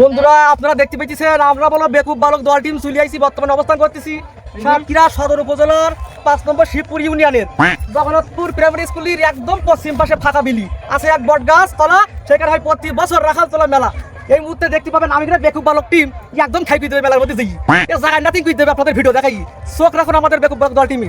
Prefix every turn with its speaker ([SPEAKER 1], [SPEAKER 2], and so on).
[SPEAKER 1] বন্ধুরা আপনারা দেখতে পেয়েছেন আমরা বলো বেকুব বালক দল টিম চলে আইছি বর্তমানে অবস্থান করতেছি সাতক্ষীরা সদর উপজেলার পাঁচ নম্বর শিবপুর ইউনিয়নের জগন্নাথপুর প্রাইমারি স্কুলের একদম পশ্চিম পাশে ফাঁকা বিলি। আছে এক বট গাছ তলা সেখানে হয় প্রতি বছর রাখাল তোলা মেলা। এই মুহূর্তে দেখতে পাবেন আমি কিনা বেকুব বালক টিম একদম খাই পিতে মেলার মধ্যে যাই। এ জায়গায় নাতিং পিতে দেবে আপনাদের ভিডিও দেখাই। চোখ রাখুন আমাদের বেকুব বালক দল টিমে